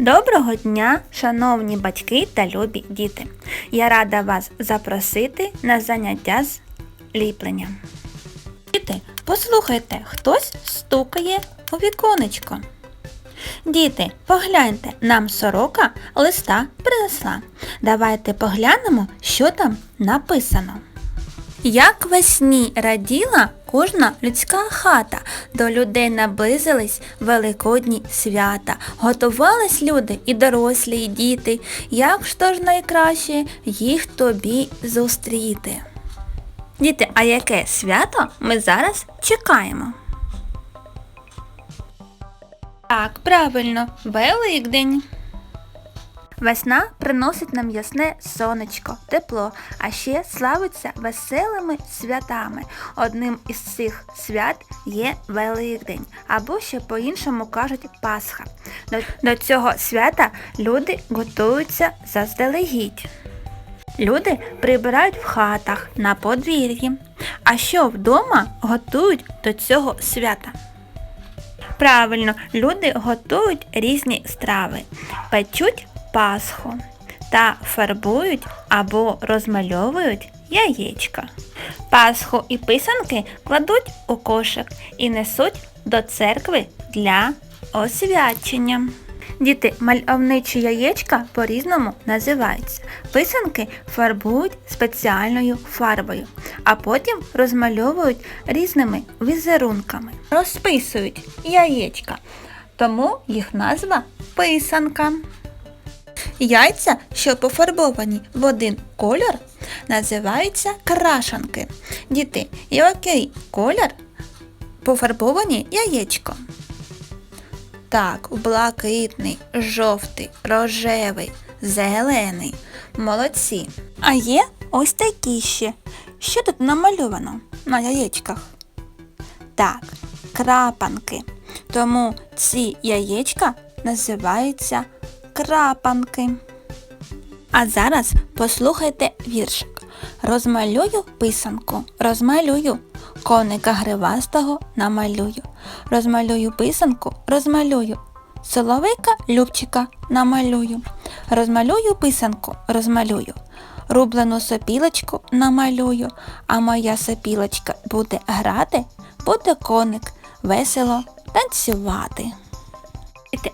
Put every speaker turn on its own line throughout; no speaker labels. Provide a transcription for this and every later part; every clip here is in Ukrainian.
Доброго дня, шановні батьки та любі діти! Я рада вас запросити на заняття з ліпленням. Діти, послухайте, хтось стукає у віконечко. Діти, погляньте, нам сорока листа принесла. Давайте поглянемо, що там написано. Як весні раділа кожна людська хата, до людей наблизились великодні свята. Готувались люди і дорослі, і діти. Як ж то ж найкраще їх тобі зустріти? Діти, а яке свято ми зараз чекаємо? Так, правильно, Великдень. Весна приносить нам ясне сонечко, тепло, а ще славиться веселими святами. Одним із цих свят є Великдень, або ще по-іншому кажуть Пасха. До, цього свята люди готуються заздалегідь. Люди прибирають в хатах на подвір'ї. А що вдома готують до цього свята? Правильно, люди готують різні страви, печуть пасху та фарбують або розмальовують яєчка. Пасху і писанки кладуть у кошик і несуть до церкви для освячення. Діти, мальовничі яєчка по-різному називаються. Писанки фарбують спеціальною фарбою, а потім розмальовують різними візерунками. Розписують яєчка, тому їх назва писанка. Яйця, що пофарбовані в один кольор, називаються крашанки. Діти, який колір пофарбовані яєчко? Так, блакитний, жовтий, рожевий, зелений. Молодці. А є ось такі ще. Що тут намальовано на яєчках? Так, крапанки. Тому ці яєчка називаються крапанки. А зараз послухайте віршик. Розмалюю писанку, розмалюю, коника гривастого намалюю. Розмалюю писанку, розмалюю, соловейка любчика намалюю. Розмалюю писанку, розмалюю. Рублену сопілочку намалюю, а моя сопілочка буде грати, буде коник весело танцювати.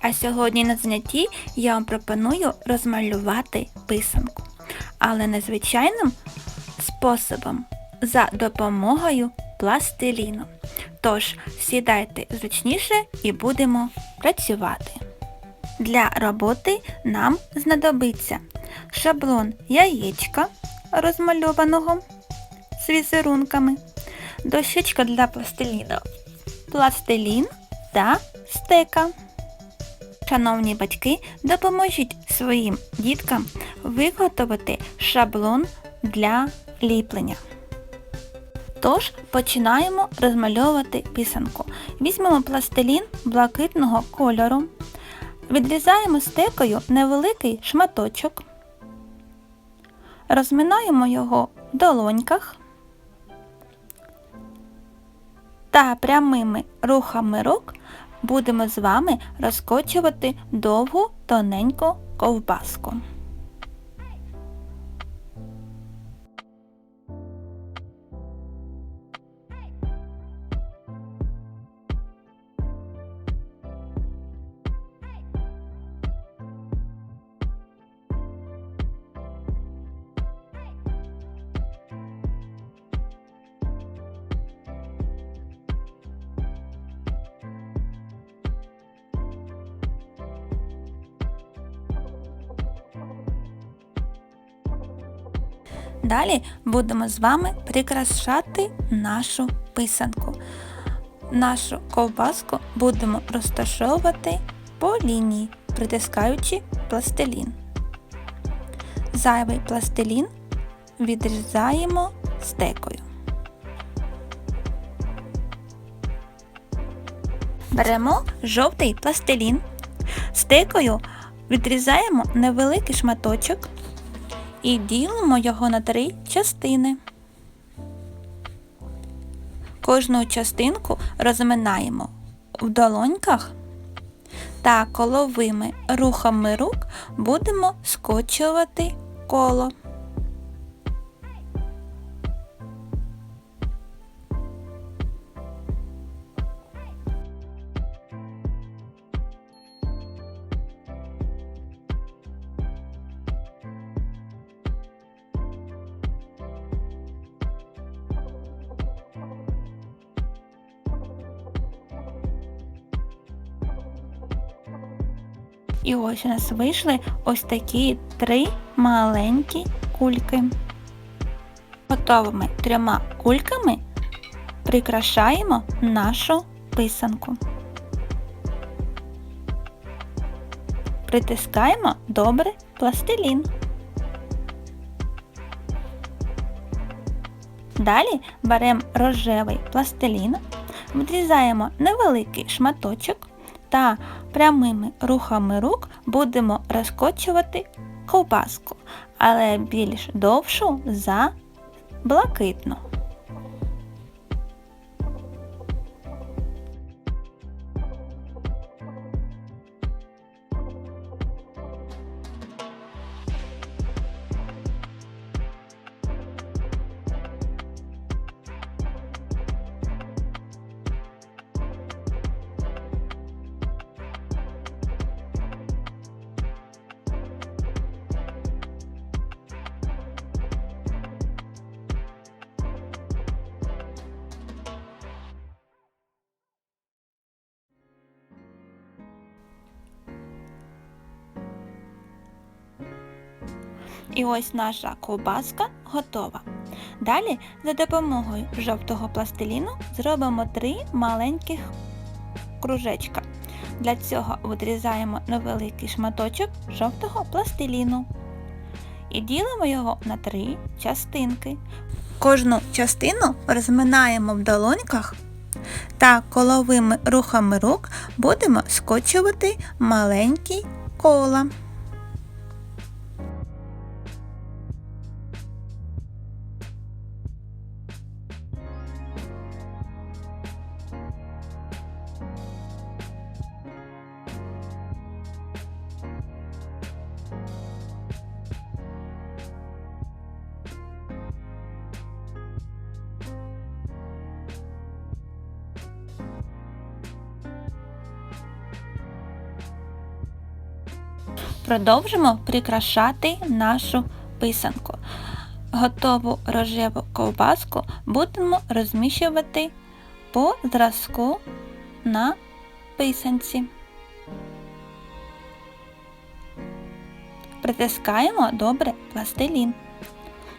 А сьогодні на занятті я вам пропоную розмалювати писанку, але незвичайним способом за допомогою пластиліну. Тож сідайте зручніше і будемо працювати. Для роботи нам знадобиться шаблон яєчка розмальованого з візерунками, дощечка для пластиліну, пластилін та стека. Шановні батьки, допоможіть своїм діткам виготовити шаблон для ліплення. Тож починаємо розмальовувати писанку. Візьмемо пластилін блакитного кольору, відрізаємо стекою невеликий шматочок, розминаємо його в долоньках та прямими рухами рук будемо з вами розкочувати довгу тоненьку ковбаску. Далі будемо з вами прикрашати нашу писанку. Нашу ковбаску будемо розташовувати по лінії, притискаючи пластилін. Зайвий пластилін відрізаємо стекою. Беремо жовтий пластилін, стекою відрізаємо невеликий шматочок і ділимо його на три частини. Кожну частинку розминаємо в долоньках та коловими рухами рук будемо скочувати коло. І ось у нас вийшли ось такі три маленькі кульки. Готовими трьома кульками прикрашаємо нашу писанку. Притискаємо добре пластилін. Далі беремо рожевий пластилін, відрізаємо невеликий шматочок та прямими рухами рук будемо розкочувати ковбаску, але більш довшу за блакитну. І ось наша ковбаска готова. Далі за допомогою жовтого пластиліну зробимо три маленьких кружечка. Для цього відрізаємо невеликий шматочок жовтого пластиліну і ділимо його на три частинки. Кожну частину розминаємо в долоньках та коловими рухами рук будемо скочувати маленькі кола. Продовжимо прикрашати нашу писанку. Готову рожеву ковбаску будемо розміщувати по зразку на писанці. Притискаємо добре пластилін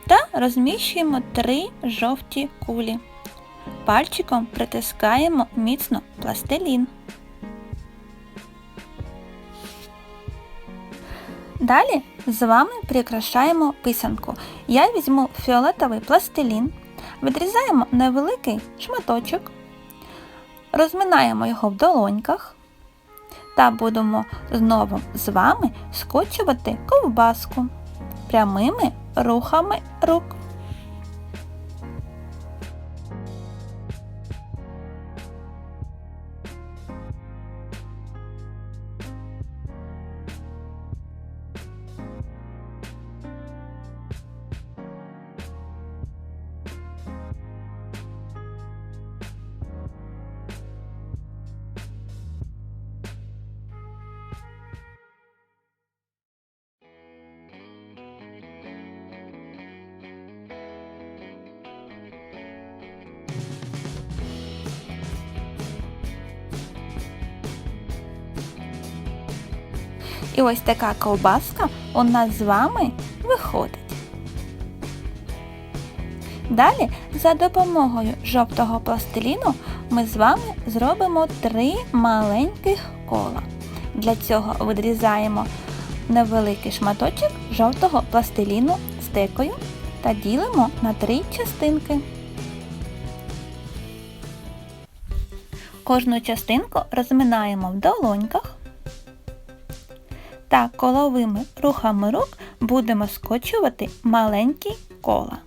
та розміщуємо три жовті кулі. Пальчиком притискаємо міцно пластилін. Далі з вами прикрашаємо писанку. Я візьму фіолетовий пластилін, відрізаємо невеликий шматочок, розминаємо його в долоньках та будемо знову з вами скочувати ковбаску прямими рухами рук. І ось така ковбаска у нас з вами виходить. Далі за допомогою жовтого пластиліну ми з вами зробимо три маленьких кола. Для цього відрізаємо невеликий шматочок жовтого пластиліну стекою та ділимо на три частинки. Кожну частинку розминаємо в долоньках та коловими рухами рук будемо скочувати маленькі кола.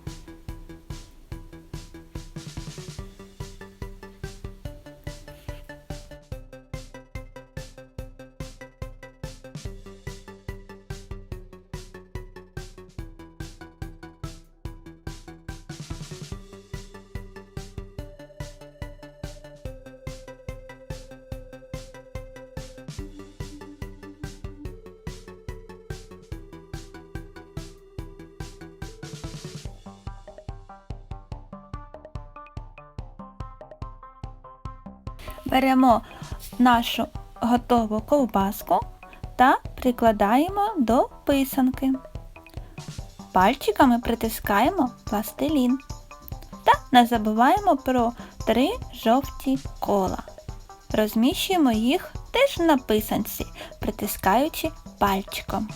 Беремо нашу готову ковбаску та прикладаємо до писанки. Пальчиками притискаємо пластилін. Та не забуваємо про три жовті кола. Розміщуємо їх теж на писанці, притискаючи пальчиком.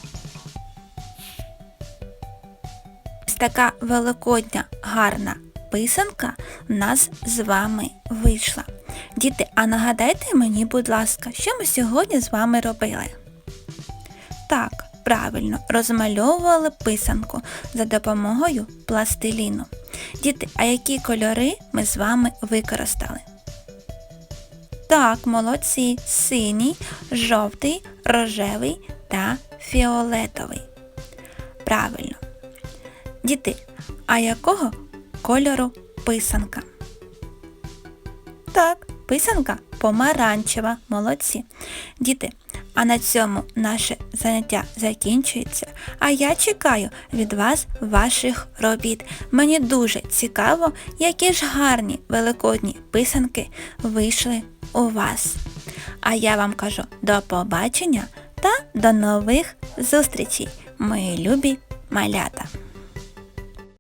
Ось така великодня гарна писанка в нас з вами вийшла. Діти, а нагадайте мені, будь ласка, що ми сьогодні з вами робили? Так, правильно, розмальовували писанку за допомогою пластиліну. Діти, а які кольори ми з вами використали? Так, молодці, синій, жовтий, рожевий та фіолетовий. Правильно. Діти, а якого кольору писанка? Так, писанка помаранчева, молодці. Діти, а на цьому наше заняття закінчується, а я чекаю від вас ваших робіт. Мені дуже цікаво, які ж гарні великодні писанки вийшли у вас. А я вам кажу до побачення та до нових зустрічей, мої любі малята.